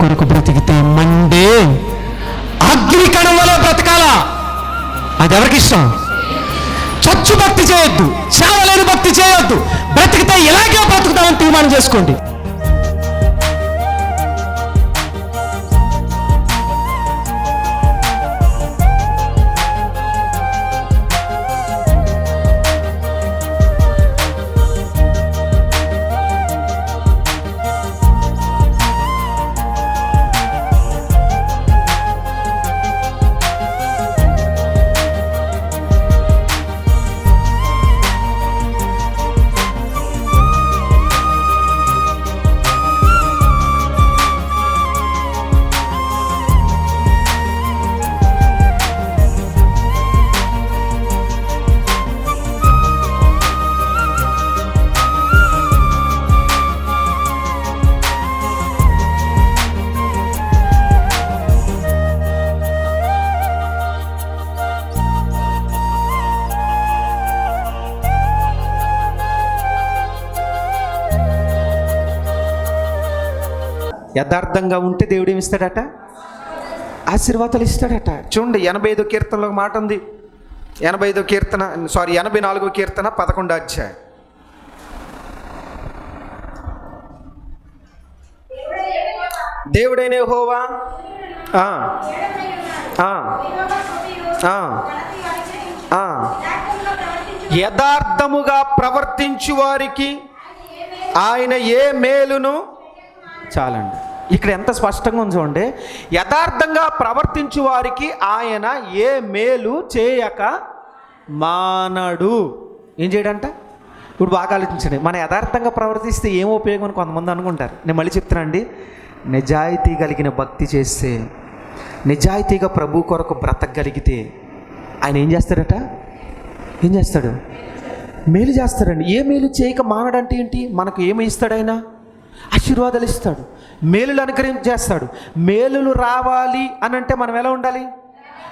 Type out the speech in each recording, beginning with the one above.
కొరకు బ్రతికితే మండే అగ్నికణం బ్రతకాల బ్రతకాలా. అది ఎవరికి ఇష్టం? చచ్చు భక్తి చేయొద్దు. చావలేని భక్తి చేయొద్దు. బ్రతికితే ఇలాగే బ్రతుకుతామని తీర్మానం చేసుకోండి. యథార్థంగా ఉంటే దేవుడు ఏమిస్తాడట ఆశీర్వాదాలు ఇస్తాడట. చూడండి ఎనభై ఐదో కీర్తనలో మాట ఉంది. ఎనభై ఐదో కీర్తన సారీ ఎనభై నాలుగో కీర్తన పదకొండో అధ్యాయం. దేవుడైన హోవా యథార్థముగా ప్రవర్తించు వారికి ఆయన ఏ మేలును? చాలండి. ఇక్కడ ఎంత స్పష్టంగా ఉంది చూడండి. యథార్థంగా ప్రవర్తించు వారికి ఆయన ఏ మేలు చేయక మానడు. ఏం చేయడంట? ఇప్పుడు బాగా ఆలోచించండి. మన యథార్థంగా ప్రవర్తిస్తే ఏం ఉపయోగం అని కొంతమంది అనుకుంటారు. నేను మళ్ళీ చెప్తున్నానండి నిజాయితీ కలిగిన భక్తి చేస్తే నిజాయితీగా ప్రభు కొరకు బ్రతకగలిగితే ఆయన ఏం చేస్తాడట? ఏం చేస్తాడు? మేలు చేస్తాడండి. ఏ మేలు చేయక మానడంటే ఏంటి? మనకు ఏమి ఇస్తాడు ఆయన? ఆశీర్వాదాలు ఇస్తాడు. మేలులు అనుగ్రహించేస్తాడు. మేలులు రావాలి అని అంటే మనం ఎలా ఉండాలి?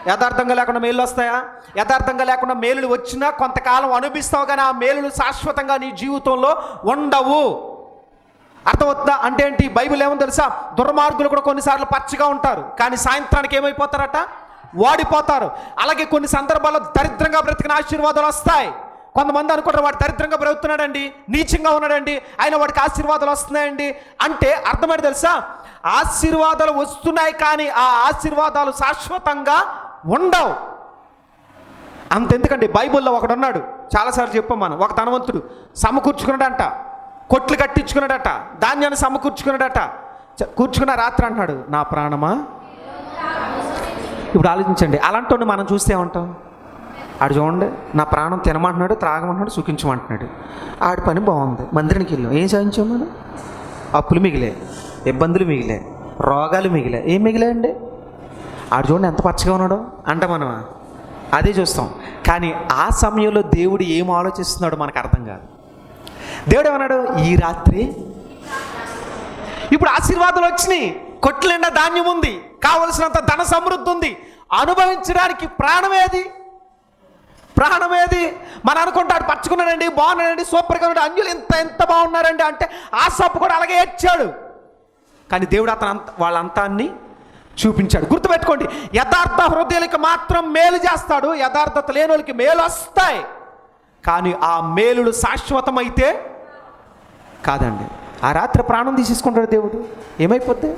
యథార్థంగా లేకుండా మేలు వస్తాయా? యథార్థంగా లేకుండా మేలులు వచ్చినా కొంతకాలం అనుభవిస్తావు కానీ ఆ మేలులు శాశ్వతంగా నీ జీవితంలో ఉండవు. అర్థమవుతుందా? అంటే ఏంటి? బైబిల్ ఏమో తెలుసా? దుర్మార్గులు కూడా కొన్నిసార్లు పచ్చిగా ఉంటారు. కానీ సాయంత్రానికి ఏమైపోతారట? వాడిపోతారు అలాగే కొన్ని సందర్భాల్లో దరిద్రంగా బ్రతికిన ఆశీర్వాదాలు వస్తాయి. కొంతమంది అనుకుంటారు వాడు దరిద్రంగా బ్రతుకుతున్నాడండి నీచంగా ఉన్నాడండి ఆయన వాడికి ఆశీర్వాదాలు వస్తున్నాయండి. అంటే అర్థమైంది తెలుసా? ఆశీర్వాదాలు వస్తున్నాయి కానీ ఆ ఆశీర్వాదాలు శాశ్వతంగా ఉండవు. అంతెందుకండి? బైబిల్లో ఒకడు ఉన్నాడు చాలాసార్లు చెప్పాం మనం. ఒక ధనవంతుడు సమకూర్చుకున్నాడంట. కొట్లు కట్టించుకున్నాడట. ధాన్యాన్ని సమకూర్చుకున్నాడట. చ- కూర్చుకున్న రాత్రి అంటున్నాడు నా ప్రాణమా? ఇప్పుడు ఆలోచించండి. అలాంటి మనం చూస్తే ఉంటాం ఆడు చూడండి నా ప్రాణం తినమంటున్నాడు త్రాగమంటున్నాడు సుఖించమంటున్నాడు. ఆడి పని బాగుంది. మందిరానికి వెళ్ళాం. ఏం సాధించాం మనం? అప్పులు మిగిలే ఇబ్బందులు మిగిలే రోగాలు మిగిలే. ఏం మిగిలాయండి? ఆడు చూడండి ఎంత పచ్చగా ఉన్నాడో. అంట మనం అదే చూస్తాం. కానీ ఆ సమయంలో దేవుడు ఏం ఆలోచిస్తున్నాడో మనకు అర్థం కాదు. దేవుడు ఏమన్నాడు? ఈ రాత్రి ఇప్పుడు ఆశీర్వాదాలు వచ్చినాయి. కొట్ల నిండా ధాన్యం ఉంది. కావలసినంత ధన సమృద్ధి ఉంది. అనుభవించడానికి ప్రాణమేది ప్రాణమేది? మన అనుకుంటాడు పచ్చుకున్నాడండి బాగున్నాడండి సూపర్గా ఉన్నాడు అంజులు ఇంత ఎంత బాగున్నారండి అంటే ఆ సప్పు కూడా అలాగే ఏడ్చాడు. కానీ దేవుడు అతను అంత వాళ్ళంతాన్ని చూపించాడు. గుర్తుపెట్టుకోండి యథార్థ హృదయాలకి మాత్రం మేలు చేస్తాడు యథార్థత లేని వాళ్ళకి మేలు వస్తాయి. కానీ ఆ మేలులు శాశ్వతమైతే కాదండి. ఆ రాత్రి ప్రాణం తీసేసుకుంటాడు దేవుడు. ఏమైపోద్ది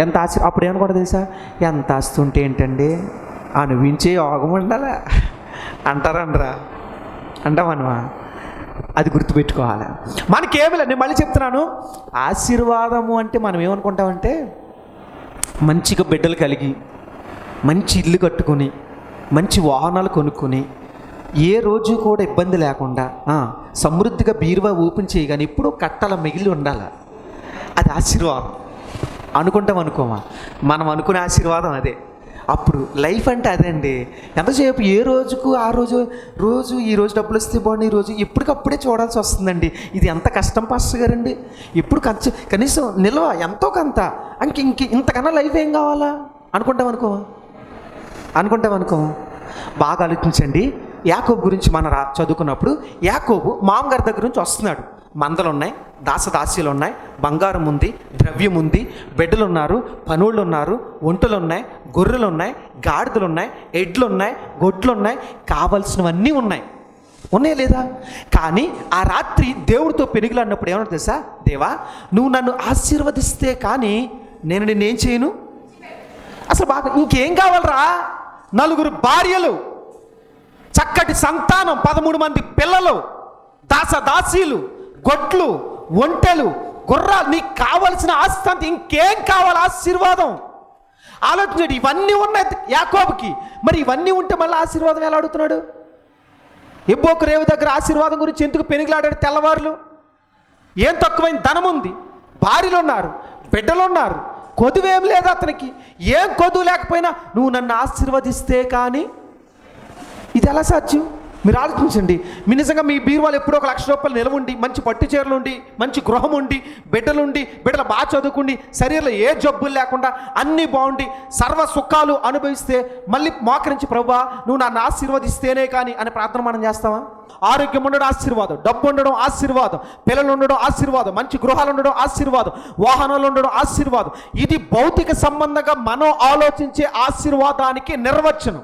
ఎంత ఆశ అప్పుడు ఏమనుకుంటుంది తెలుసా? ఎంత ఆస్తి ఉంటే ఏంటండి? అనుభవించే యోగం ఉండాలా? అంటారనరా అంటామనమా అది గుర్తుపెట్టుకోవాలి. మనకేమిలే నేను మళ్ళీ చెప్తున్నాను ఆశీర్వాదము అంటే మనం ఏమనుకుంటామంటే మంచిగా బిడ్డలు కలిగి మంచి ఇల్లు కట్టుకొని మంచి వాహనాలు కొనుక్కొని ఏ రోజు కూడా ఇబ్బంది లేకుండా సమృద్ధిగా బీరువా ఓపెన్ చేయగానే ఎప్పుడూ కట్టల మిగిలి ఉండాలి. అది ఆశీర్వాదం. అనుకుంటాం అనుకోమా? మనం అనుకునే ఆశీర్వాదం అదే. అప్పుడు లైఫ్ అంటే అదే అండి ఎంతసేపు ఏ రోజుకు ఆ రోజు రోజు ఈ రోజు డబ్బులు వస్తే బాగుంది ఈ రోజు ఎప్పటికప్పుడే చూడాల్సి వస్తుందండి. ఇది ఎంత కష్టం పాస్టర్ గారండి? ఎప్పుడు ఖర్చు కనీసం నిల్వ ఎంతో కొంత. ఇంక ఇంక ఇంతకన్నా లైఫ్ ఏం కావాలా? అనుకుంటాం అనుకుంటామనుకో అనుకుంటాం అనుకో. బాగా ఆలోచించండి. యాకోబు గురించి మన రా చదువుకున్నప్పుడు యాకోబు మామగారి దగ్గర నుంచి వస్తున్నాడు. మందలు ఉన్నాయి దాసదాసీలు ఉన్నాయి బంగారం ఉంది ద్రవ్యం ఉంది బిడ్డలు ఉన్నారు పనుళ్ళు ఉన్నారు ఒంటలు ఉన్నాయి గొర్రెలు ఉన్నాయి గాడిదలు ఉన్నాయి ఎడ్లు ఉన్నాయి గొడ్లు ఉన్నాయి కావలసినవన్నీ ఉన్నాయి. ఉన్నాయి లేదా? కానీ ఆ రాత్రి దేవుడితో పెనుగులాడినప్పుడు ఏమన్నా తెలుసా? దేవా నువ్వు నన్ను ఆశీర్వదిస్తే కానీ నేను నిన్నేం చేయను? అసలు బాగా ఇంకేం కావాలరా? నలుగురు భార్యలు చక్కటి సంతానం పదమూడు మంది పిల్లలు దాసదాసీలు గొడ్లు ఒంటెలు గుర్రాలు నీకు కావలసిన ఆస్తి అంత ఇంకేం కావాలి? ఆశీర్వాదం. ఆలోచించండి ఇవన్నీ ఉన్నాయి యాకోబుకి. మరి ఇవన్నీ ఉంటే మళ్ళీ ఆశీర్వాదం ఎలా అడుగుతున్నాడు? ఎబ్బోకు రేవు దగ్గర ఆశీర్వాదం గురించి ఎందుకు పెనుగులాడాడు తెల్లవారులు? ఏం తక్కువైన ధనం ఉంది. భార్యలు ఉన్నారు బిడ్డలు ఉన్నారు. కొదువేం లేదు అతనికి. ఏం కొదువు లేకపోయినా నువ్వు నన్ను ఆశీర్వదిస్తే కానీ ఇది ఎలా సాధ్యం? మీరు ఆలోచించండి. మీ నిజంగా మీ బీరువాలు ఎప్పుడో ఒక లక్ష రూపాయలు నిలవ ఉండి మంచి పట్టు చీరలు ఉండి మంచి గృహం ఉండి బిడ్డలుండి బిడ్డలు బాగా చదువుకుండి శరీరంలో ఏ జబ్బులు లేకుండా అన్నీ బాగుండి సర్వ సుఖాలు అనుభవిస్తే మళ్ళీ మోకరించి ప్రభా నువ్వు నన్ను ఆశీర్వదిస్తేనే కానీ అని ప్రార్థన మనం చేస్తావా ఆరోగ్యం ఉండడం ఆశీర్వాదం డబ్బు ఉండడం ఆశీర్వాదం పిల్లలు ఉండడం ఆశీర్వాదం మంచి గృహాలు ఉండడం ఆశీర్వాదం వాహనాలు ఉండడం ఆశీర్వాదం. ఇది భౌతిక సంబంధంగా మనం ఆలోచించే ఆశీర్వాదానికి నిర్వచనం.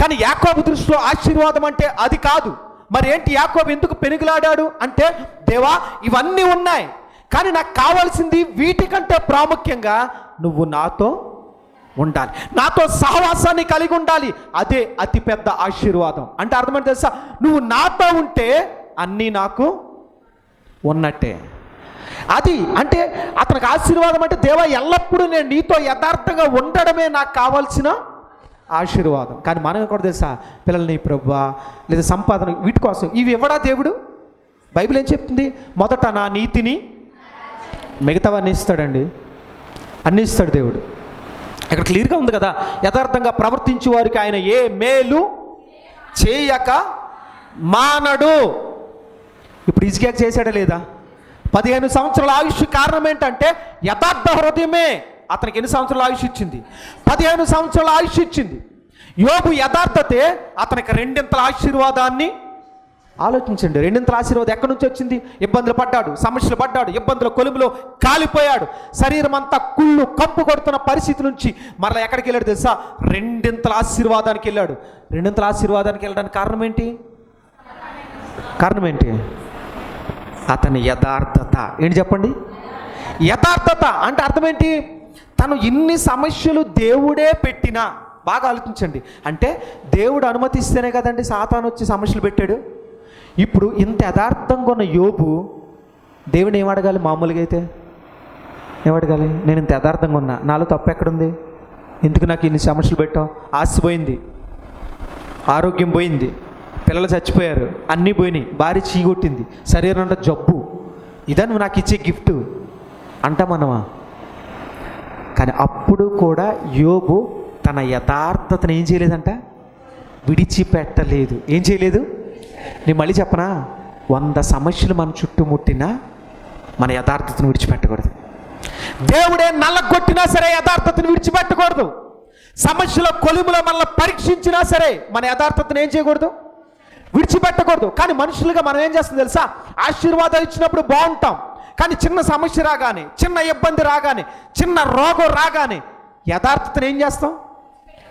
కానీ యాకోబు దృష్టిలో ఆశీర్వాదం అంటే అది కాదు. మరి ఏంటి యాకోబు ఎందుకు పెనుగులాడాడు? అంటే దేవా ఇవన్నీ ఉన్నాయి. కానీ నాకు కావాల్సింది వీటికంటే ప్రాముఖ్యంగా నువ్వు నాతో ఉండాలి. నాతో సహవాసాన్ని కలిగి ఉండాలి. అదే అతిపెద్ద ఆశీర్వాదం. అంటే అర్థమైంది తెలుసా? నువ్వు నాతో ఉంటే అన్నీ నాకు ఉన్నట్టే. అది అంటే అతనికి ఆశీర్వాదం అంటే దేవా ఎల్లప్పుడూ నేను నీతో యథార్థంగా ఉండడమే నాకు కావాల్సిన ఆశీర్వాదం. కానీ మనం కూడా తెలుసా? పిల్లల్ని ప్రభా లేదా సంపాదన వీటి కోసం. ఇవి ఇవ్వడా దేవుడు? బైబిల్ ఏం చెప్తుంది? మొదట నా నీతిని మిగతావన్నీ ఇస్తాడండి. అన్నీ ఇస్తాడు దేవుడు. ఇక్కడ క్లియర్గా ఉంది కదా? యథార్థంగా ప్రవర్తించే వారికి ఆయన ఏ మేలు చేయక మానడు. ఇప్పుడు ఇసుక చేశాడా లేదా? పదిహేను సంవత్సరాల ఆయుష్ కారణం ఏంటంటే యథార్థ హృదయమే. అతనికి ఎన్ని సంవత్సరాల ఆయుష్ ఇచ్చింది? పదిహేను సంవత్సరాల ఆయుష్ ఇచ్చింది. యోగు యథార్థతే అతనికి రెండింతల ఆశీర్వాదాన్ని ఆలోచించండి. రెండింతల ఆశీర్వాదం ఎక్కడి నుంచి వచ్చింది? ఇబ్బందులు పడ్డాడు సమస్యలు పడ్డాడు ఇబ్బందుల కొలుములో కాలిపోయాడు. శరీరం అంతా కుళ్ళు కంపు కొడుతున్న పరిస్థితి నుంచి మరలా ఎక్కడికి వెళ్ళాడు తెలుసా? రెండింతల ఆశీర్వాదానికి వెళ్ళాడు. రెండింతల ఆశీర్వాదానికి వెళ్ళడానికి కారణం ఏంటి? కారణం ఏంటి? అతని యథార్థత. ఏంటి చెప్పండి? యథార్థత అంటే అర్థం ఏంటి? తను ఇన్ని సమస్యలు దేవుడే పెట్టినా. బాగా ఆలోచించండి. అంటే దేవుడు అనుమతిస్తేనే కదండి సాతాను వచ్చి సమస్యలు పెట్టాడు. ఇప్పుడు ఇంత యథార్థంగా ఉన్న యోబు దేవుని ఏం అడగాలి మామూలుగా అయితే? ఏం అడగాలి? నేను ఇంత యథార్థంగా ఉన్నా. నాలో తప్పు ఎక్కడుంది? ఎందుకు నాకు ఇన్ని సమస్యలు పెట్టావు? ఆశ పోయింది. ఆరోగ్యం పోయింది. పిల్లలు చచ్చిపోయారు. అన్నీ పోయినాయి. భార్య చీగొట్టింది. శరీరం అంటే జబ్బు. ఇదా నువ్వు నాకు ఇచ్చే గిఫ్ట్. అంటా మనమా కానీ అప్పుడు కూడా యోబు తన యథార్థతను ఏం చేయలేదంట? విడిచిపెట్టలేదు. ఏం చేయలేదు? నేను మళ్ళీ చెప్పనా? వంద సమస్యలు మన చుట్టుముట్టినా మన యథార్థతను విడిచిపెట్టకూడదు. దేవుడే నల్లగొట్టినా సరే యథార్థతను విడిచిపెట్టకూడదు. సమస్యల కొలుములో మనల్ని పరీక్షించినా సరే మన యథార్థతను ఏం చేయకూడదు? విడిచిపెట్టకూడదు. కానీ మనుషులుగా మనం ఏం చేస్తాం తెలుసా? ఆశీర్వాదాలు ఇచ్చినప్పుడు బాగుంటాం. కానీ చిన్న సమస్య రాగానే చిన్న ఇబ్బంది రాగానే చిన్న రోగం రాగానే యథార్థతను ఏం చేస్తాం?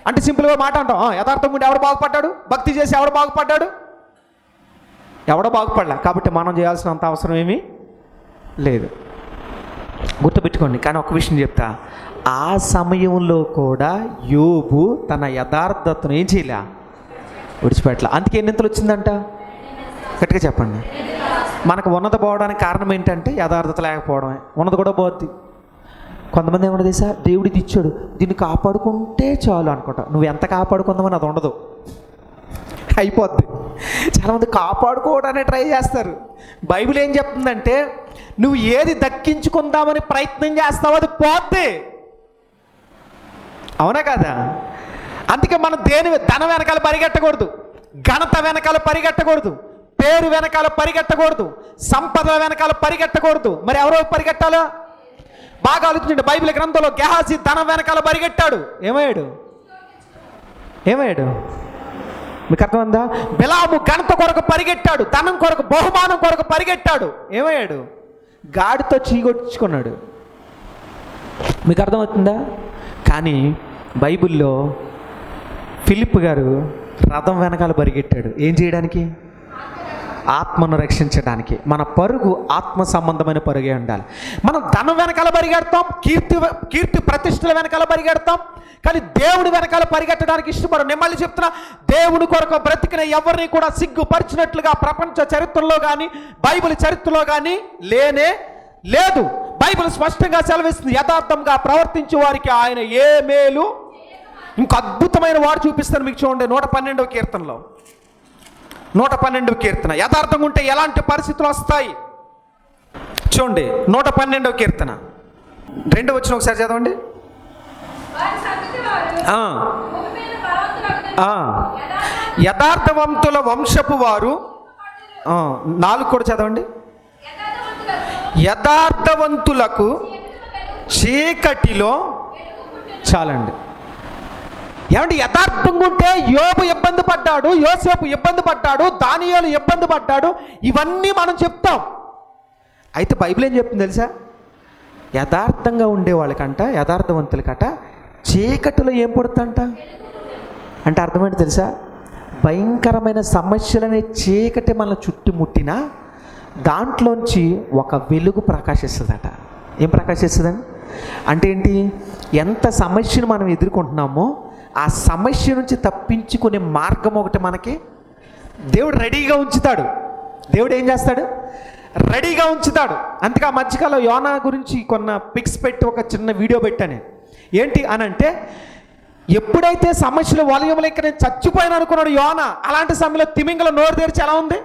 అంటే సింపుల్గా మాట అంటాం యథార్థం ఉండి ఎవడు బాగుపడ్డాడు? భక్తి చేసి ఎవడు బాగుపడ్డాడు? ఎవడో బాగుపడలే. కాబట్టి మనం చేయాల్సినంత అవసరం ఏమీ లేదు. గుర్తుపెట్టుకోండి కానీ ఒక విషయం చెప్తా. ఆ సమయంలో కూడా యోబు తన యథార్థతను ఏం చేయలే? విడిచిపెట్టలే. అందుకే ఎన్నింతలు వచ్చిందంట? గట్టిగా చెప్పండి. మనకు ఉన్నత పోవడానికి కారణం ఏంటంటే యథార్థత లేకపోవడమే. ఉన్నది కూడా పోద్ది. కొంతమంది ఏమన్నా తెలుసా? దేవుడిది ఇచ్చాడు. దీన్ని కాపాడుకుంటే చాలు అనుకుంటా. నువ్వు ఎంత కాపాడుకుందామని అది ఉండదు. అయిపోద్ది. చాలామంది కాపాడుకోవడానికి ట్రై చేస్తారు. బైబిల్ ఏం చెప్తుందంటే నువ్వు ఏది దక్కించుకుందామని ప్రయత్నం చేస్తావో అది పోద్ది. అవునా కదా? అందుకే మనం దేని ధన వెనకాల పరిగెట్టకూడదు. ఘనత వెనకాల పరిగెట్టకూడదు. పేరు వెనకాల పరిగెట్టకూడదు సంపద వెనకాల పరిగెట్టకూడదు మరి ఎవరో పరిగెట్టాలా? బాగా ఆలోచించండి బైబిల్ గ్రంథంలో గెహాసి ధనం వెనకాల పరిగెట్టాడు. ఏమయ్యాడు? ఏమయ్యాడు? మీకు అర్థమైందా? బిలాము ఘనత కొరకు పరిగెట్టాడు ధనం కొరకు బహుమానం కొరకు పరిగెట్టాడు. ఏమయ్యాడు? గాడితో చీగొట్టుకున్నాడు మీకు అర్థమవుతుందా? కానీ బైబిల్లో ఫిలిప్ గారు రథం వెనకాల పరిగెట్టాడు. ఏం చేయడానికి? ఆత్మను రక్షించడానికి మన పరుగు ఆత్మ సంబంధమైన పరుగే ఉండాలి. మనం ధనం వెనకాల పరిగెడతాం కీర్తి కీర్తి ప్రతిష్టల వెనకాల పరిగెడతాం కానీ దేవుడి వెనకాల పరిగెట్టడానికి ఇష్టపడు నేను చెప్తున్నా దేవుని కొరకు బ్రతికిన ఎవరిని కూడా సిగ్గుపరిచినట్లుగా ప్రపంచ చరిత్రలో కానీ బైబిల్ చరిత్రలో కానీ లేనే లేదు. బైబిల్ స్పష్టంగా సెలవిస్తుంది యథార్థంగా ప్రవర్తించే వారికి ఆయన ఏ మేలు? ఇంక అద్భుతమైన వాడు చూపిస్తాను మీకు చూడండి నూట పన్నెండవ కీర్తనలో. నూట పన్నెండవ కీర్తన. యథార్థంగా ఉంటే ఎలాంటి పరిస్థితులు వస్తాయి? చూడండి నూట పన్నెండవ కీర్తన. రెండు వచ్చిన ఒకసారి చదవండి. యథార్థవంతుల వంశపు వారు. నాలుగు కూడా చదవండి. యథార్థవంతులకు చీకటిలో చాలండి. ఏమంటే యథార్థంగా ఉంటే యోబు ఇబ్బంది పడ్డాడు యోసేపు ఇబ్బంది పడ్డాడు దానియాలు ఇబ్బంది పడ్డాడు ఇవన్నీ మనం చెప్తాం. అయితే బైబిల్ ఏం చెప్తుంది తెలుసా? యథార్థంగా ఉండే వాళ్ళకంట యథార్థవంతులకట చీకటిలో ఏం పడుతుందంట? అంటే అర్థమైంది తెలుసా? భయంకరమైన సమస్యలనే చీకటి మనల్ని చుట్టుముట్టినా దాంట్లోంచి ఒక వెలుగు ప్రకాశిస్తుందట. ఏం ప్రకాశిస్తుందని? అంటే ఏంటి? ఎంత సమస్యను మనం ఎదుర్కొంటున్నామో ఆ సమస్య నుంచి తప్పించుకునే మార్గం ఒకటి మనకి దేవుడు రెడీగా ఉంచుతాడు. దేవుడు ఏం చేస్తాడు? రెడీగా ఉంచుతాడు. అందుకే ఆ మధ్యకాలం యోనా గురించి కొన్న పిక్స్ పెట్టి ఒక చిన్న వీడియో పెట్టాను ఏంటి అని అంటే ఎప్పుడైతే సమస్యలు వలయంలో ఇక్కడ నేను చచ్చిపోయాను అనుకున్నాడు యోన అలాంటి సమయంలో తిమింగల నోరు తెరిచి ఎలా ఉంది?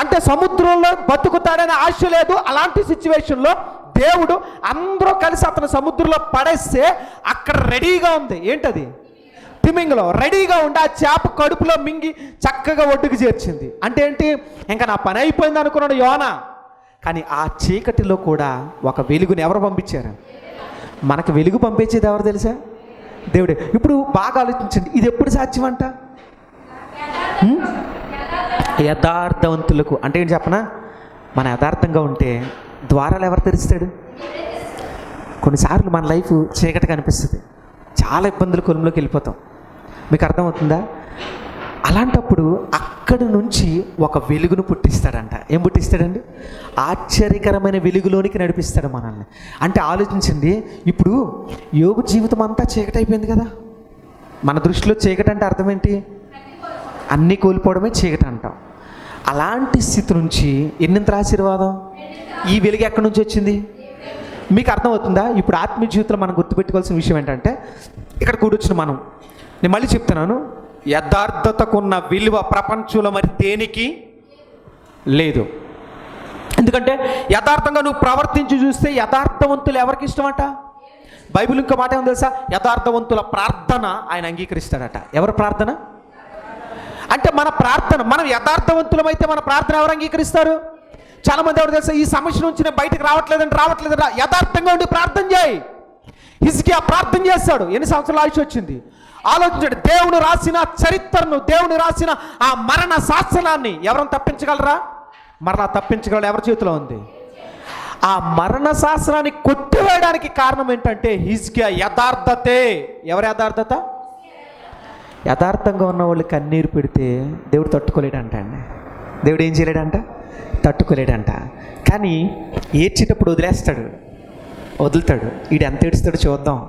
అంటే సముద్రంలో బతుకుతాడనే ఆశ లేదు అలాంటి సిచ్యువేషన్లో దేవుడు అందరూ కలిసి అతను సముద్రంలో పడేస్తే అక్కడ రెడీగా ఉంది. ఏంటది? తిమింగలో రెడీగా ఉండి ఆ చేప కడుపులో మింగి చక్కగా ఒడ్డుకు చేర్చింది. అంటే ఏంటి? ఇంకా నా పని అయిపోయింది అనుకున్నాడు యోన. కానీ ఆ చీకటిలో కూడా ఒక వెలుగుని ఎవరు పంపించారు? మనకు వెలుగు పంపించేది ఎవరు తెలుసా? దేవుడే. ఇప్పుడు బాగా ఆలోచించండి. ఇది ఎప్పుడు సాధ్యం అంట యథార్థవంతులకు. అంటే ఏంటి చెప్పనా? మన యథార్థంగా ఉంటే ద్వారాలు ఎవరు తెరుస్తాడు? కొన్నిసార్లు మన లైఫ్ చీకటి కనిపిస్తుంది చాలా ఇబ్బందులు కొలుములోకి వెళ్ళిపోతాం. మీకు అర్థమవుతుందా? అలాంటప్పుడు అక్కడి నుంచి ఒక వెలుగును పుట్టిస్తాడంట. ఏం పుట్టిస్తాడండి? ఆశ్చర్యకరమైన వెలుగులోనికి నడిపిస్తాడు మనల్ని. అంటే ఆలోచించండి ఇప్పుడు యోగు జీవితం అంతా చీకటి అయిపోయింది కదా. మన దృష్టిలో చీకటి అంటే అర్థం ఏంటి అన్నీ కోల్పోవడమే చీకటి అంటాం. అలాంటి స్థితి నుంచి ఎన్నింత ఆశీర్వాదం? ఈ వెలుగు ఎక్కడి నుంచి వచ్చింది? మీకు అర్థమవుతుందా? ఇప్పుడు ఆత్మీయ జీవితంలో మనం గుర్తుపెట్టుకోవాల్సిన విషయం ఏంటంటే ఇక్కడ కూడొచ్చిన మనం. నేను మళ్ళీ చెప్తున్నాను యథార్థతకున్న విలువ ప్రపంచంలో మరి దేనికి లేదు. ఎందుకంటే యథార్థంగా నువ్వు ప్రవర్తించి చూస్తే యథార్థవంతులు ఎవరికి ఇష్టమట? బైబిల్ ఇంకో మాట ఏమో తెలుసా? యథార్థవంతుల ప్రార్థన ఆయన అంగీకరిస్తాడట. ఎవరి ప్రార్థన? అంటే మన ప్రార్థన మనం యథార్థవంతులమైతే మన ప్రార్థన ఎవరు అంగీకరిస్తారు? చాలా మంది ఎవరు తెలుసా ఈ సమస్య నుంచి నేను బయటకు రావట్లేదని రావట్లేదని యథార్థంగా ఉండి ప్రార్థన చేయి. హిజ్కి ఆ ప్రార్థన చేస్తాడు. ఎన్ని సంవత్సరాలు ఆయుష్ వచ్చింది? ఆలోచించాడు దేవుడు రాసిన చరిత్రను దేవుడు రాసిన ఆ మరణ శాసనాన్ని ఎవరైనా తప్పించగలరా? మరలా తప్పించగలరు ఎవరి చేతిలో ఉంది? ఆ మరణ శాసనాన్ని కొట్టివేయడానికి కారణం ఏంటంటే హిజ్కియా యథార్థతే. ఎవరి యథార్థత? యథార్థంగా ఉన్న వాళ్ళు కన్నీరు పెడితే దేవుడు తట్టుకోలేడంట అండి. దేవుడు ఏం చేయలేడంట? తట్టుకోలేడంట. కానీ ఏడ్చేటప్పుడు వదిలేస్తాడు. వదులుతాడు. వీడు ఎంత ఏడుస్తాడు చూద్దాం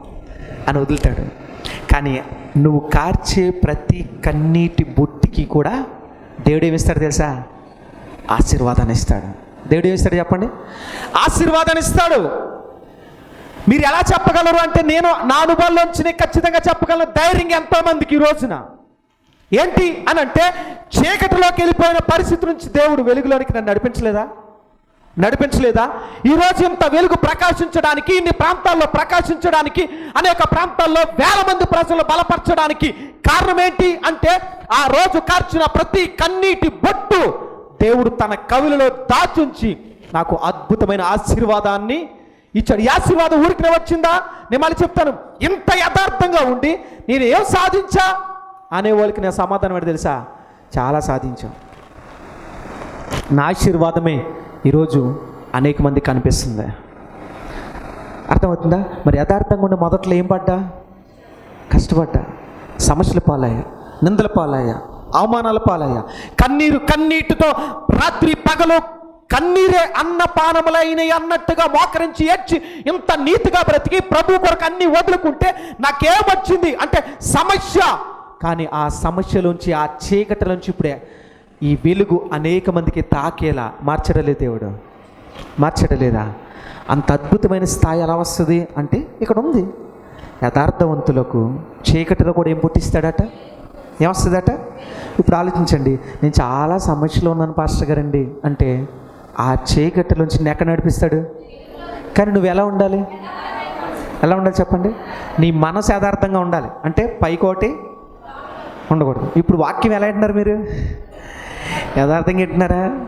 అని వదులుతాడు. కానీ నువ్వు కార్చే ప్రతి కన్నీటి బొట్టికి కూడా దేవుడు ఏమిస్తాడు తెలుసా? ఆశీర్వాదాన్ని ఇస్తాడు. దేవుడు ఏమిస్తాడు చెప్పండి? ఆశీర్వాదాన్ని ఇస్తాడు. మీరు ఎలా చెప్పగలరు అంటే నేను నా అనుభవంలోంచి ఖచ్చితంగా చెప్పగలను. ధైర్యం ఎంతోమందికి ఈ రోజున. ఏంటి అని అంటే చీకటిలోకి వెళ్ళిపోయిన పరిస్థితి నుంచి దేవుడు వెలుగులోనికి నన్ను నడిపించలేదా? నడిపించలేదా? ఈరోజు ఇంత వెలుగు ప్రకాశించడానికి ఇన్ని ప్రాంతాల్లో ప్రకాశించడానికి అనేక ప్రాంతాల్లో వేల మంది ప్రజలు బలపరచడానికి కారణం ఏంటి అంటే ఆ రోజు కార్చిన ప్రతి కన్నీటి బొట్టు దేవుడు తన కవులలో దాచుంచి నాకు అద్భుతమైన ఆశీర్వాదాన్ని ఇచ్చాడు. ఈ ఆశీర్వాదం ఊరికి వచ్చిందా? నేను మళ్ళీ చెప్తాను. ఇంత యథార్థంగా ఉండి నేను ఏం సాధించా? అనే వాళ్ళకి నేను సమాధానం ఏంటి తెలుసా? చాలా సాధించాం. నా ఆశీర్వాదమే ఈరోజు అనేక మంది కనిపిస్తుంది. అర్థమవుతుందా? మరి యథార్థంగా ఉండే మొదట్లో ఏం పడ్డా? కష్టపడ్డా. సమస్యల పాలయ్యా నిందల పాలయ్యా అవమానాల పాలయ్యా. కన్నీరు కన్నీటితో రాత్రి పగలు కన్నీరే అన్నపానములైన అన్నట్టుగా మోకరించి ఏడ్చి ఇంత నీతిగా బ్రతికి ప్రభు కొరకు అన్ని వదులుకుంటే నాకేమొచ్చింది అంటే సమస్య. కానీ ఆ సమస్యలోంచి ఆ చీకటిలోంచి ఇప్పుడే ఈ వెలుగు అనేక మందికి తాకేలా మార్చడలేదు దేవుడు. మార్చడలేదా? అంత అద్భుతమైన స్థాయి ఎలా వస్తుంది అంటే ఇక్కడ ఉంది. యథార్థవంతులకు చీకటిలో కూడా ఏం పుట్టిస్తాడట? ఏమొస్తుందట? ఇప్పుడు ఆలోచించండి. నేను చాలా సమస్యలో ఉన్నాను పాస్టర్ గారండి. అంటే ఆ చీకటిలోంచి నేను ఎక్కడ నడిపిస్తాడు? కానీ నువ్వు ఎలా ఉండాలి? ఎలా ఉండాలి చెప్పండి? నీ మనసు యథార్థంగా ఉండాలి. అంటే పైకోటి ఉండకూడదు. ఇప్పుడు వాక్యం ఎలా వింటున్నారు మీరు? యథార్థంగా వింటున్నారా?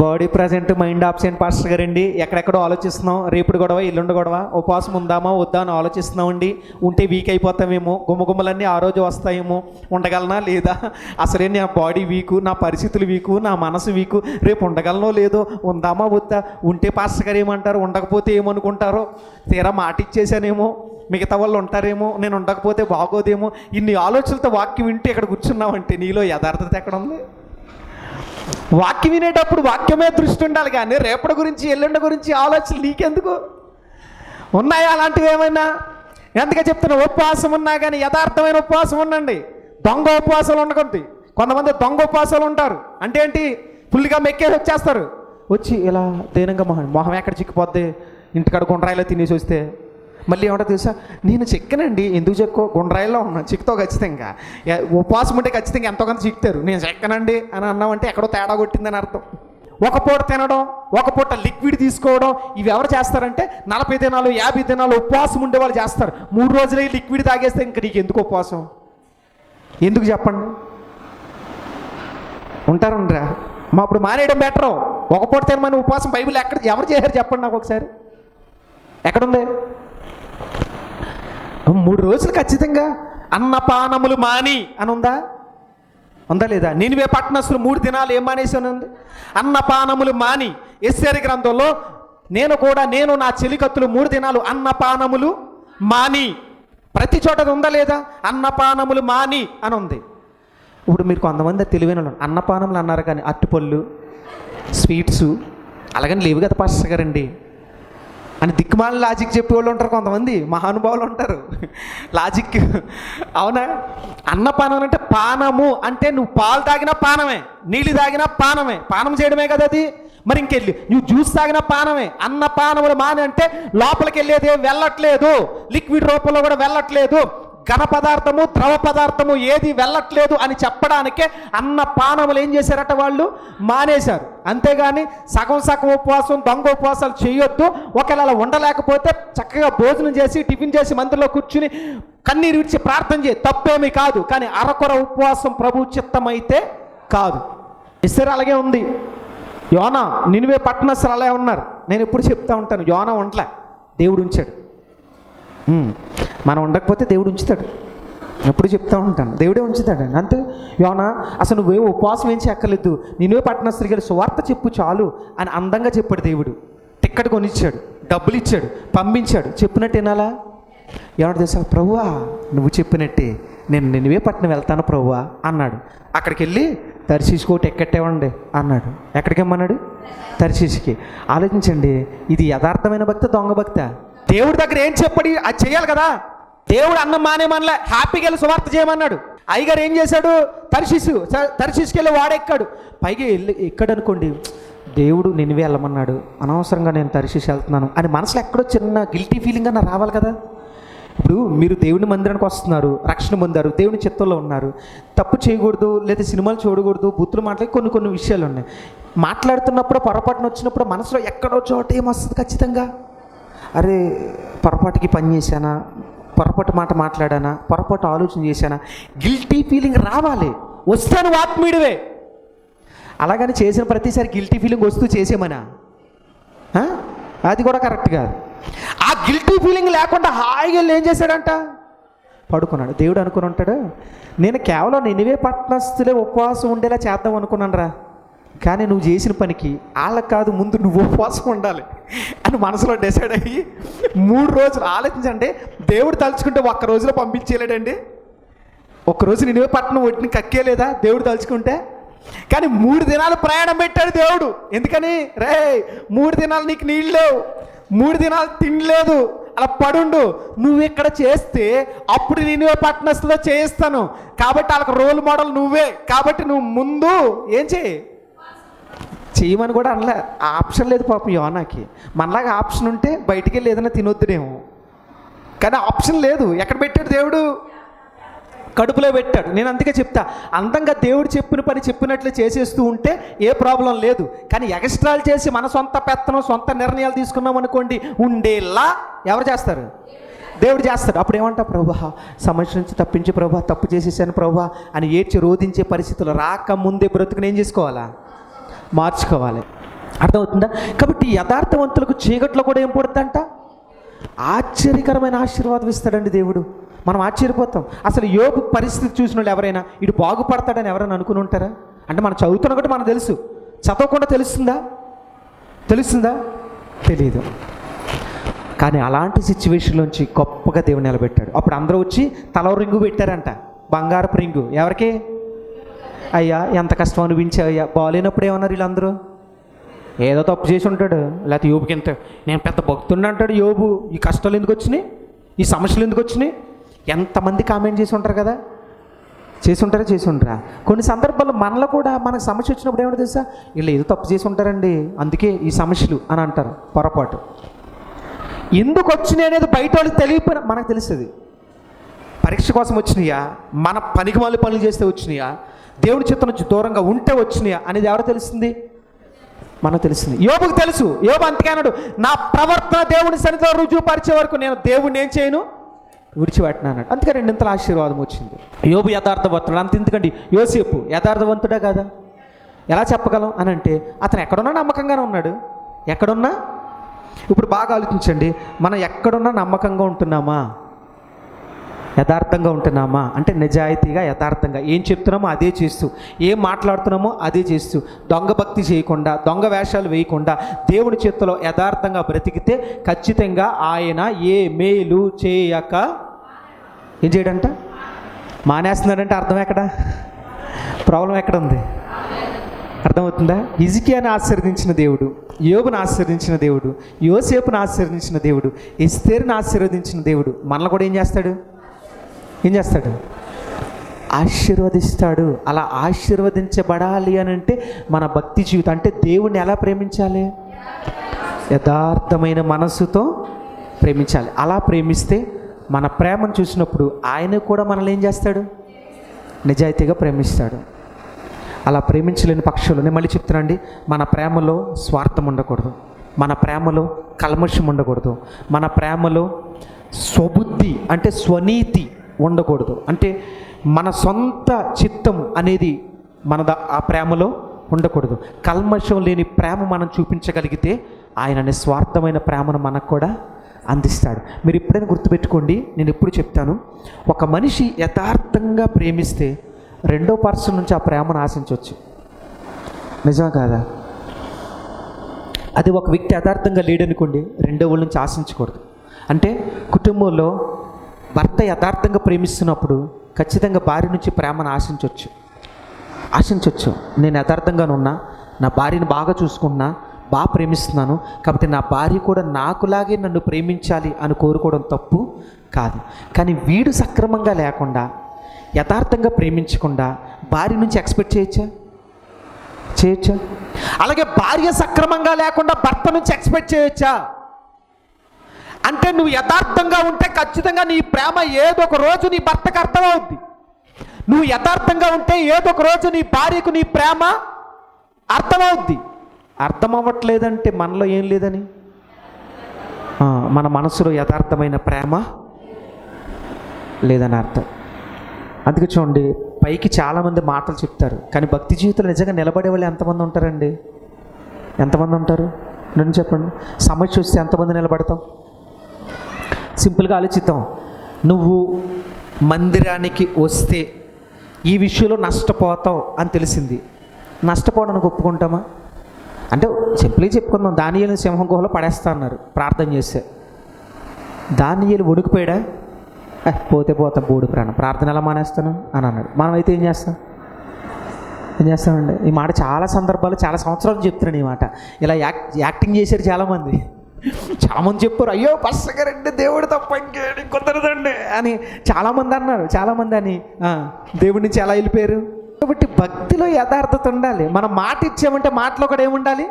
Body present mind absent pastor గారండి. ఎక్కడెక్కడో ఆలోచిస్తున్నాం. రేపుడు గొడవ ఎల్లుండి గొడవ. ఉపవాసం ఉందామా వద్దా అని ఆలోచిస్తున్నామండి. ఉంటే వీక్ అయిపోతామేమో. గుమ్మగుమ్మలన్నీ ఆ రోజు వస్తాయేమో. ఉండగలనా లేదా? అసలే నా బాడీ వీకు నా పరిస్థితులు వీకు నా మనసు వీకు రేపు ఉండగలనో లేదో ఉందామా వద్దా? ఉంటే పాస్టర్ గారు ఏమంటారు? ఉండకపోతే ఏమనుకుంటారో? తీరా మాట ఇచ్చేసానేమో మిగతా వాళ్ళు ఉంటారేమో. నేను ఉండకపోతే బాగోదేమో. ఇన్ని ఆలోచనలతో వాక్యం వింటే ఇక్కడ కూర్చున్నామంటే నీలో యథార్థత ఎక్కడ ఉంది వాక్యం వినేటప్పుడు వాక్యమే దృష్టి ఉండాలి కానీ రేపటి గురించి ఎల్లుండ గురించి ఆలోచనలు నీకెందుకు? ఉన్నాయా అలాంటివి ఏమైనా? ఎందుకే చెప్తున్నా ఉపవాసం ఉన్నా కానీ యథార్థమైన ఉపవాసం ఉండండి. దొంగ ఉపవాసాలు ఉండకూడదు. కొంతమంది దొంగ ఉపవాసాలు ఉంటారు. అంటే ఏంటి? ఫుల్గా మెక్కేసి వచ్చేస్తారు. వచ్చి ఇలా దేనంగా మొహం మొహం ఎక్కడ చిక్కిపోద్ది? ఇంటికాడ గుండ్రాయిలో తినేసి వస్తే మళ్ళీ ఏమంటో తెలుసా? నేను చెక్కనండి ఎందుకు చెక్కు? గుండ్రాయిలో ఉన్నా చిక్కుతో ఖచ్చితంగా. ఉపవాసం ఉంటే ఖచ్చితంగా ఎంతో కొంత చిక్కుతారు. నేను చెక్కనండి అని అన్నామంటే ఎక్కడో తేడా కొట్టిందని అర్థం. ఒక పూట తినడం ఒక పూట లిక్విడ్ తీసుకోవడం ఇవి ఎవరు చేస్తారంటే నలభై దినాలు యాభై దినాలు ఉపవాసం ఉండే వాళ్ళు చేస్తారు. మూడు రోజులే లిక్విడ్ తాగేస్తే ఇంక నీకు ఎందుకు ఉపవాసం? ఎందుకు చెప్పండి? ఉంటారుండ్రా. మా అప్పుడు మానేయడం బెటరు. ఒక పూట తినమని ఉపవాసం బైబిల్ ఎక్కడ ఎవరు చేశారు చెప్పండి నాకు ఒకసారి? ఎక్కడుంది? మూడు రోజులు ఖచ్చితంగా అన్నపానములు మాని అని ఉందా ఉందా లేదా? నేనువే పట్టణస్తులు మూడు దినాలు ఏం మానేసాను ఉంది అన్నపానములు మాని ఎస్ఆర్ గ్రంథంలో నేను కూడా నేను నా చెలికత్తులు మూడు దినాలు అన్నపానములు మాని. ప్రతి చోట అది ఉందా లేదా? అన్నపానములు మాని అని ఉంది ఇప్పుడు మీరు కొంతమంది తెలివైన వాళ్ళు అన్నపానములు అన్నారు కానీ అట్టుపళ్ళు స్వీట్స్ అలాగని లేవు కదా పాస్టర్ గారండి అని దిక్కుమాల లాజిక్ చెప్పేవాళ్ళు ఉంటారు కొంతమంది మహానుభావులు ఉంటారు. లాజిక్ అవునా? అన్నపానం అంటే పానము అంటే నువ్వు పాలు తాగినా పానమే నీళ్ళు తాగినా పానమే. పానం చేయడమే కదా అది? మరి ఇంకెళ్ళి నువ్వు జ్యూస్ తాగినా పానమే. అన్న పానములు మాని అంటే లోపలికి వెళ్ళేది వెళ్ళట్లేదు. లిక్విడ్ రూపంలో కూడా వెళ్ళట్లేదు. ఘన పదార్థము ద్రవ పదార్థము ఏది వెళ్ళట్లేదు అని చెప్పడానికే అన్న పానములు ఏం చేశారట వాళ్ళు? మానేశారు. అంతేగాని సగం సగం ఉపవాసం దొంగ ఉపవాసాలు చేయొద్దు. ఒకవేళ అలా ఉండలేకపోతే చక్కగా భోజనం చేసి టిఫిన్ చేసి మందిలో కూర్చుని కన్నీరు విడిచి ప్రార్థన చేయి. తప్పేమీ కాదు. కానీ అరకొర ఉపవాసం ప్రభు చిత్తమైతే కాదు. ఇస్తారు అలాగే ఉంది. యోనా నినివే పట్టణ అలాగే ఉన్నారు. నేను ఎప్పుడు చెప్తా ఉంటాను. యోనా ఉండలే. దేవుడు ఉంచాడు. మనం ఉండకపోతే దేవుడు ఉంచుతాడు. ఎప్పుడు చెప్తా ఉంటాను. దేవుడే ఉంచుతాడండి అంతే. యోనా అసలు నువ్వే ఉపవాసం ఏం చేయక్కర్లేదు. నేనే పట్టణ వెళ్ళి సువార్త చెప్పు చాలు అని అందంగా చెప్పాడు దేవుడు. టిక్కెట్ కొనిచ్చాడు. డబ్బులు ఇచ్చాడు పంపించాడు. చెప్పినట్టు వినాలా? ఏమన్నా తెలుసా? ప్రభువా నువ్వు చెప్పినట్టే. నేను నిన్నవే పట్టణం వెళ్తాను ప్రభువా అన్నాడు. అక్కడికి వెళ్ళి దర్శించుకో టిక్కెట్ ఇవ్వండి అన్నాడు. ఎక్కడికి ఇమ్మన్నాడు? దర్శించుకి ఆలోచించండి. ఇది యథార్థమైన భక్త దొంగ భక్త. దేవుడి దగ్గర ఏం చెప్పడి? అది చేయాలి కదా. దేవుడు అన్నం మానేమనలే హ్యాపీగా వెళ్ళి సువార్త చేయమన్నాడు. అయ్యగారు ఏం చేశాడు? తర్శిసు తర్శిసుకెళ్ళి వాడెక్కాడు. పైగా వెళ్ళి ఎక్కడనుకోండి దేవుడు నిన్నువే వెళ్ళమన్నాడు. అనవసరంగా నేను తర్శిసి వెళ్తున్నాను అని మనసులో ఎక్కడో చిన్న గిల్టీ ఫీలింగ్ అన్న రావాలి కదా. ఇప్పుడు మీరు దేవుని మందిరానికి వస్తున్నారు రక్షణ పొందారు దేవుని చిత్తంలో ఉన్నారు. తప్పు చేయకూడదు లేదా సినిమాలు చూడకూడదు బుద్ధులు మాట్లాడి కొన్ని కొన్ని విషయాలు ఉన్నాయి. మాట్లాడుతున్నప్పుడు పొరపాటున వచ్చినప్పుడు మనసులో ఎక్కడో చోట ఏమొస్తుంది ఖచ్చితంగా? అరే పొరపాటుకి పని చేశానా? పొరపాటు మాట మాట్లాడానా? పొరపాటు ఆలోచన చేశానా? గిల్టీ ఫీలింగ్ రావాలి. వస్తాను ఆత్మీయుడివే. అలాగని చేసిన ప్రతిసారి గిల్టీ ఫీలింగ్ వస్తూ చేసేమనా? అది కూడా కరెక్ట్ కాదు. ఆ గిల్టీ ఫీలింగ్ లేకుండా హాయిగా ఏం చేశాడంట? పడుకున్నాడు. దేవుడు అనుకుని ఉంటాడు నేను కేవలం నినివే పట్టణస్తులే ఉపవాసం ఉండేలా చేద్దాం అనుకున్నాను రా కానీ నువ్వు చేసిన పనికి వాళ్ళకి కాదు ముందు నువ్వు ఉపవాసం ఉండాలి అని మనసులో డిసైడ్ అయ్యి మూడు రోజులు ఆలోచించండి. దేవుడు తలుచుకుంటే ఒక్క రోజులో పంపించేయలేడండి. ఒక్కరోజు నినివే పట్టణం ఒట్టిని కక్కేలేదా? దేవుడు తలుచుకుంటే. కానీ మూడు దినాలు ప్రయాణం పెట్టాడు దేవుడు. ఎందుకని? రే మూడు దినాలు నీకు నీళ్ళు లేవు. మూడు దినాలు తినలేదు. అలా పడుండు. నువ్వు ఇక్కడ చేస్తే అప్పుడు నేను పట్టణస్థలో చేయిస్తాను. కాబట్టి వాళ్ళకి రోల్ మోడల్ నువ్వే. కాబట్టి నువ్వు ముందు ఏం చేయి? చేయమని కూడా అనలే. ఆ ఆప్షన్ లేదు పాపం యోనాకి. మనలాగా ఆప్షన్ ఉంటే బయటికి వెళ్ళి ఏదైనా తినొద్దునేమో. కానీ ఆప్షన్ లేదు. ఎక్కడ పెట్టాడు దేవుడు? కడుపులో పెట్టాడు. నేను అందుకే చెప్తా. అందంగా దేవుడు చెప్పిన పని చెప్పినట్లు చేసేస్తూ ఉంటే ఏ ప్రాబ్లం లేదు. కానీ ఎక్స్ట్రాలు చేసి మన సొంత పెత్తనం సొంత నిర్ణయాలు తీసుకున్నాం అనుకోండి ఉండేలా ఎవరు చేస్తారు? దేవుడు చేస్తాడు. అప్పుడు ఏమంటా ప్రభా సమస్య నుంచి తప్పించి ప్రభా తప్పు చేసేసాను ప్రభా అని ఏడ్చి రోధించే పరిస్థితులు రాకముందే బ్రతుకుని ఏం చేసుకోవాలా? మార్చుకోవాలి. అర్థమవుతుందా? కాబట్టి యథార్థవంతులకు చీకట్లో కూడా ఏం పడుతుందంట ఆశ్చర్యకరమైన ఆశీర్వాదం ఇస్తాడండి దేవుడు. మనం ఆశ్చర్యపోతాం. అసలు యోగు పరిస్థితి చూసిన వాళ్ళు ఎవరైనా ఇటు బాగుపడతాడని ఎవరైనా అనుకుని ఉంటారా? అంటే మనం చదువుతున్న కూడా మనకు తెలుసు. చదవకుండా తెలుస్తుందా? తెలుస్తుందా? తెలియదు కానీ అలాంటి సిచ్యువేషన్లోంచి గొప్పగా దేవుడు నిలబెట్టాడు. అప్పుడు అందరూ వచ్చి తల రింగు పెట్టారంట. బంగారపు రింగు. ఎవరికి? అయ్యా ఎంత కష్టం అనిపించావయ్యా బాగాలేనప్పుడు ఏమన్నారు వీళ్ళందరూ? ఏదో తప్పు చేసి ఉంటాడు. లేకపోతే యోబుకి ఎంత? నేను పెద్ద భక్తుడిని అంటాడు యోబు. ఈ కష్టాలు ఎందుకు వచ్చినాయి? ఈ సమస్యలు ఎందుకు వచ్చినాయి? ఎంతమంది కామెంట్ చేసి ఉంటారు కదా? చేసి ఉంటారా? చేసి ఉంటారా? కొన్ని సందర్భాల్లో మనలో కూడా మనకు సమస్య వచ్చినప్పుడు ఏమిటో తెలుసా? వీళ్ళు ఏదో తప్పు చేసి ఉంటారండి. అందుకే ఈ సమస్యలు అని అంటారు పొరపాటు. ఎందుకు వచ్చినాయి అనేది బయట వాళ్ళకి తెలియపోయిన మనకు తెలుస్తుంది. పరీక్ష కోసం వచ్చినాయా? మన పనికి మళ్ళీ పనులు చేస్తే వచ్చినాయా? దేవుని చిత్తం నుంచి దూరంగా ఉంటే వచ్చినాయి అనేది ఎవరు తెలుస్తుంది మనకు తెలిసింది. యోబుకు తెలుసు. యోబు అంతకే అన్నాడు నా ప్రవర్తన దేవుని సన్నిధిలో రుజువుపరిచే వరకు నేను దేవుడిని ఏం చేయను? విడిచిపెట్టిన అన్నాడు. అందుకే రెండింతల ఆశీర్వాదం వచ్చింది. యోబు యథార్థవంతుడు. అంత ఎందుకండి? యోసేపు యథార్థవంతుడా కదా? ఎలా చెప్పగలం అని అంటే అతను ఎక్కడున్నా నమ్మకంగానే ఉన్నాడు. ఎక్కడున్నా? ఇప్పుడు బాగా ఆలోచించండి. మనం ఎక్కడున్నా నమ్మకంగా ఉంటున్నామా? యథార్థంగా ఉంటున్నామా? అంటే నిజాయితీగా యథార్థంగా. ఏం చెప్తున్నామో అదే చేస్తూ ఏం మాట్లాడుతున్నామో అదే చేస్తూ దొంగ భక్తి చేయకుండా దొంగ వేషాలు వేయకుండా దేవుడి చేతిలో యథార్థంగా బ్రతికితే ఖచ్చితంగా ఆయన ఏ మేలు చేయక ఏం చేయడంట? మానేస్తున్నాడంటే అర్థం ఎక్కడ? ప్రాబ్లం ఎక్కడ ఉంది అర్థమవుతుందా? ఇజికియాని ఆశీర్వదించిన దేవుడు యోగును ఆశీర్వదించిన దేవుడు యోసేపును ఆశీర్వదించిన దేవుడు ఎస్తేరుని ఆశీర్వదించిన దేవుడు మనల్ని కూడా ఏం చేస్తాడు? ఏం చేస్తాడు? ఆశీర్వదిస్తాడు. అలా ఆశీర్వదించబడాలి అని అంటే మన భక్తి జీవితం. అంటే దేవుణ్ణి ఎలా ప్రేమించాలి? యథార్థమైన మనస్సుతో ప్రేమించాలి. అలా ప్రేమిస్తే మన ప్రేమను చూసినప్పుడు ఆయన కూడా మనల్ని ఏం చేస్తాడు? నిజాయితీగా ప్రేమిస్తాడు. అలా ప్రేమించలేని పక్షులు నేను మళ్ళీ చెప్తున్నాండి మన ప్రేమలో స్వార్థం ఉండకూడదు. మన ప్రేమలో కల్మషం ఉండకూడదు. మన ప్రేమలో స్వబుద్ధి అంటే స్వనీతి ఉండకూడదు. అంటే మన సొంత చిత్తం అనేది మన ద- ఆ ప్రేమలో ఉండకూడదు. కల్మషం లేని ప్రేమ మనం చూపించగలిగితే ఆయన నిస్వార్థమైన ప్రేమను మనకు కూడా అందిస్తాడు. మీరు ఎప్పుడైనా గుర్తుపెట్టుకోండి నేను ఎప్పుడు చెప్తాను. ఒక మనిషి యథార్థంగా ప్రేమిస్తే రెండో పర్సన్ నుంచి ఆ ప్రేమను ఆశించవచ్చు. నిజమా కాదా? అది ఒక వ్యక్తి యథార్థంగా లేడనుకోండి రెండో వాళ్ళ నుంచి ఆశించకూడదు. అంటే కుటుంబంలో భర్త యథార్థంగా ప్రేమిస్తున్నప్పుడు ఖచ్చితంగా భార్య నుంచి ప్రేమను ఆశించవచ్చు ఆశించవచ్చు నేను యథార్థంగానే ఉన్నా నా భార్యను బాగా చూసుకున్నా బాగా ప్రేమిస్తున్నాను కాబట్టి నా భార్య కూడా నాకులాగే నన్ను ప్రేమించాలి అని కోరుకోవడం తప్పు కాదు. కానీ వీడు సక్రమంగా లేకుండా యథార్థంగా ప్రేమించకుండా భార్య నుంచి ఎక్స్పెక్ట్ చేయొచ్చా? చేయొచ్చా? అలాగే భార్య సక్రమంగా లేకుండా భర్త నుంచి ఎక్స్పెక్ట్ చేయొచ్చా? అంటే నువ్వు యథార్థంగా ఉంటే ఖచ్చితంగా నీ ప్రేమ ఏదో ఒక రోజు నీ భర్తకు అర్థమవుద్ది. నువ్వు యథార్థంగా ఉంటే ఏదో ఒక రోజు నీ భార్యకు నీ ప్రేమ అర్థమవుద్ది. అర్థమవ్వట్లేదంటే మనలో ఏం లేదని? మన మనసులో యథార్థమైన ప్రేమ లేదని అర్థం. అందుకే చూడండి పైకి చాలామంది మాటలు చెప్తారు కానీ భక్తి జీవితంలో నిజంగా నిలబడే వాళ్ళు ఎంతమంది ఉంటారండి? ఎంతమంది ఉంటారు? నేను చెప్పండి. సమస్య వస్తే ఎంతమంది నిలబడతాం? సింపుల్గా ఆలోచిద్దాం. నువ్వు మందిరానికి వస్తే ఈ విషయంలో నష్టపోతావు అని తెలిసింది. నష్టపోవడానికి ఒప్పుకుంటామా అంటే చెప్పులే చెప్పుకుందాం. దానియలు సింహం గుహలో పడేస్తా అన్నారు. ప్రార్థన చేస్తే. దానియలు ఉడికిపోయాడా పోతే పోతా. బూడి ప్రాణం. ప్రార్థన ఎలా మానేస్తాను? అని అన్నాడు. మనమైతే ఏం చేస్తాం? ఏం చేస్తామండి? ఈ మాట చాలా సందర్భాలు చాలా సంవత్సరాలు చెప్తున్నాను ఈ మాట. ఇలా యాక్ట్ యాక్టింగ్ చేశారు చాలామంది. చాలామంది చెప్పారు అయ్యో పස්සగారండి దేవుడు తప్ప ఇంకేది కుదరదండి అని చాలామంది అన్నారు. చాలామంది అని దేవుడి నుంచి ఎలా వెళ్ళిపోయారు? కాబట్టి భక్తిలో యథార్థత ఉండాలి. మనం మాట ఇచ్చామంటే మాటలో కూడా ఏముండాలి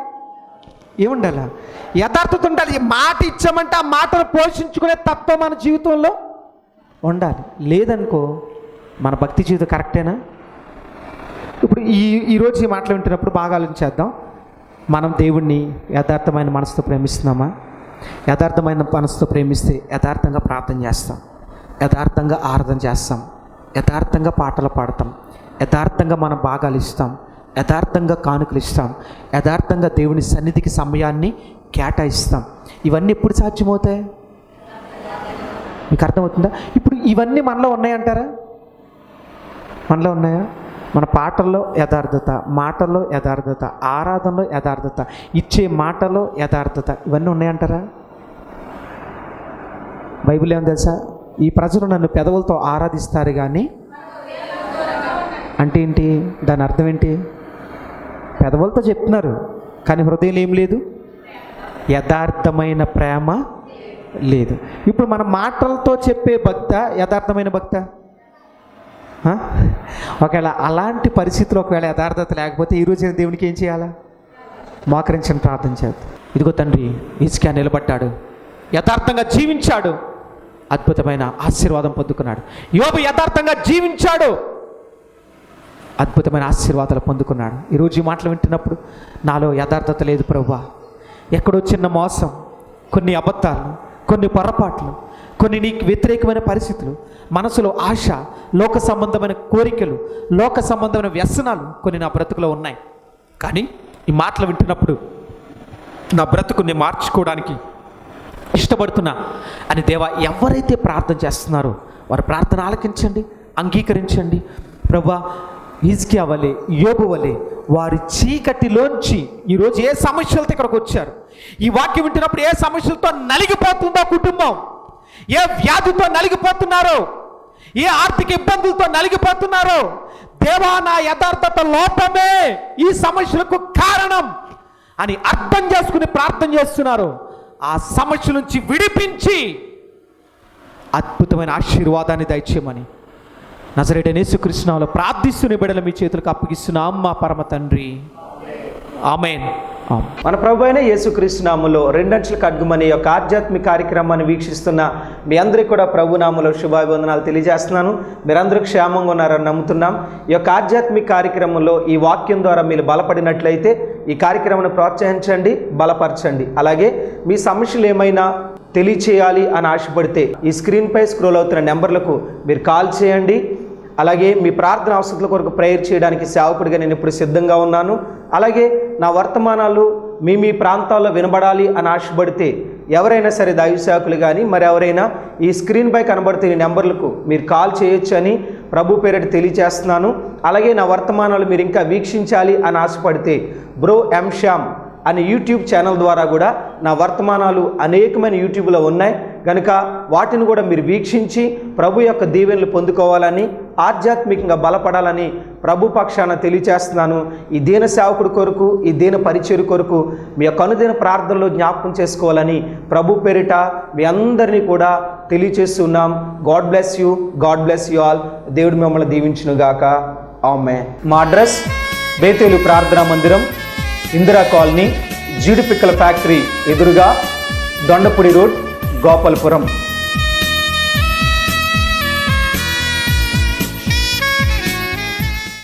ఏముండాలి యథార్థత ఉండాలి. మాట ఇచ్చామంటే ఆ మాటను పోషించుకునే తత్వం మన జీవితంలో ఉండాలి. లేదనుకో మన భక్తి జీవితం కరెక్టేనా? ఇప్పుడు ఈ ఈరోజు ఈ మాటలు వింటున్నప్పుడు బాగా ఆలోచించేద్దాం. మనం దేవుణ్ణి యథార్థమైన మనసుతో ప్రేమిస్తున్నామా? యథార్థమైన మనసుతో ప్రేమిస్తే యథార్థంగా ప్రార్థన చేస్తాం. యథార్థంగా ఆరాధన చేస్తాం. యథార్థంగా పాటలు పాడతాం. యథార్థంగా మనం భాగాలు ఇస్తాం. యథార్థంగా కానుకలు ఇస్తాం. యథార్థంగా దేవుని సన్నిధికి సమయాన్ని కేటాయిస్తాం. ఇవన్నీ ఎప్పుడు సాధ్యమవుతాయి? మీకు అర్థమవుతుందా? ఇప్పుడు ఇవన్నీ మనలో ఉన్నాయంటారా? మనలో ఉన్నాయా? మన పాటల్లో యథార్థత మాటల్లో యథార్థత ఆరాధనలో యథార్థత ఇచ్చే మాటలో యథార్థత ఇవన్నీ ఉన్నాయంటారా? బైబిల్ ఏం తెలుసా? ఈ ప్రజలు నన్ను పెదవులతో ఆరాధిస్తారు కానీ అంటే ఏంటి? దాని అర్థం ఏంటి? పెదవులతో చెప్తున్నారు కానీ హృదయం ఏం లేదు? యథార్థమైన ప్రేమ లేదు. ఇప్పుడు మన మాటలతో చెప్పే భక్త యథార్థమైన భక్త? ఒకవేళ అలాంటి పరిస్థితులు ఒకవేళ యథార్థత లేకపోతే ఈరోజు నేను దేవునికి ఏం చేయాలా? మోకరించని ప్రార్థన చేద్దాం. ఇదిగో తండ్రి ఇసుక నిలబడ్డాడు. యథార్థంగా జీవించాడు. అద్భుతమైన ఆశీర్వాదం పొందుకున్నాడు. యోబు యథార్థంగా జీవించాడు. అద్భుతమైన ఆశీర్వాదాలు పొందుకున్నాడు. ఈరోజు ఈ మాటలు వింటున్నప్పుడు నాలో యథార్థత లేదు ప్రభా. ఎక్కడో చిన్న మోసం కొన్ని అబద్ధాలు కొన్ని పొరపాట్లు కొన్ని నీకు వ్యతిరేకమైన పరిస్థితులు మనసులో ఆశ లోక సంబంధమైన కోరికలు లోక సంబంధమైన వ్యసనాలు కొన్ని నా బ్రతుకులో ఉన్నాయి. కానీ ఈ మాటలు వింటున్నప్పుడు నా బ్రతుకుని మార్చుకోవడానికి ఇష్టపడుతున్నా. అని దేవా ఎవరైతే ప్రార్థన చేస్తున్నారో వారి ప్రార్థన ఆలకించండి అంగీకరించండి. ప్రభా హిజ్కియా వలె యోగు వలె వారి చీకటిలోంచి ఈరోజు ఏ సమస్యలతో ఇక్కడికి వచ్చారు? ఈ వాక్యం వింటున్నప్పుడు ఏ సమస్యలతో నలిగిపోతుందో కుటుంబం. ఏ వ్యాధితో నలిగిపోతున్నారో? ఏ ఆర్థిక ఇబ్బందులతో నలిగిపోతున్నారో? దేవా నా యథార్థత లోపమే. ఈ సమస్యలకు కారణం అని అర్థం చేసుకుని ప్రార్థన చేస్తున్నారు. ఆ సమస్య నుంచి విడిపించి అద్భుతమైన ఆశీర్వాదాన్ని దయచేయమని నజరేట నేసుకృష్ణంలో ప్రార్థిస్తున్న బిడల మీ చేతులకు అప్పగిస్తున్నాం మా పరమ తండ్రి. ఆమెన్. మన ప్రభు అయిన యేసుక్రీస్తు నామములో రెండంచుల ఖడ్గమని యొక్క ఆధ్యాత్మిక కార్యక్రమాన్ని వీక్షిస్తున్న మీ అందరికీ కూడా ప్రభునాములో శుభాభివందనాలు తెలియజేస్తున్నాను. మీరందరూ క్షేమంగా ఉన్నారని నమ్ముతున్నాం. ఈ యొక్క ఆధ్యాత్మిక కార్యక్రమంలో ఈ వాక్యం ద్వారా మీరు బలపడినట్లయితే ఈ కార్యక్రమాన్ని ప్రోత్సహించండి బలపరచండి. అలాగే మీ సమస్యలు ఏమైనా తెలియచేయాలి అని ఆశపడితే ఈ స్క్రీన్పై స్క్రోల్ అవుతున్న నెంబర్లకు మీరు కాల్ చేయండి. అలాగే మీ ప్రార్థన అవసరాల కొరకు ప్రేయర్ చేయడానికి సేవకుడిగా నేను ఇప్పుడు సిద్ధంగా ఉన్నాను. అలాగే నా వర్తమానాలు మీ మీ ప్రాంతాల్లో వినబడాలి అని ఆశపడితే ఎవరైనా సరే దైవశాఖలు కానీ మరి ఎవరైనా ఈ స్క్రీన్పై కనబడుతున్న నెంబర్లకు మీరు కాల్ చేయొచ్చు అని ప్రభు పేరటి తెలియజేస్తున్నాను. అలాగే నా వర్తమానాలు మీరు ఇంకా వీక్షించాలి అని ఆశపడితే బ్రో ఎం శ్యామ్ అనే యూట్యూబ్ ఛానల్ ద్వారా కూడా నా వర్తమానాలు అనేకమైన యూట్యూబ్లో ఉన్నాయి. కనుక వాటిని కూడా మీరు వీక్షించి ప్రభు యొక్క దీవెనలు పొందుకోవాలని ఆధ్యాత్మికంగా బలపడాలని ప్రభు పక్షాన తెలియచేస్తున్నాను. ఈ దీన సేవకుడి కొరకు ఈ దీన పరిచయం కొరకు మీ యొక్క అనుదిన ప్రార్థనలో జ్ఞాపకం చేసుకోవాలని ప్రభు పేరిట మీ అందరినీ కూడా తెలియచేస్తున్నాం God bless you God bless you all దేవుడు మిమ్మల్ని దీవించునుగాక ఆమె మా అడ్రస్ బేతేలు ప్రార్థనా మందిరం ఇందిరా కాలనీ జీడిపిక్కల ఫ్యాక్టరీ ఎదురుగా దొండపూడి రోడ్. గోపాలపురం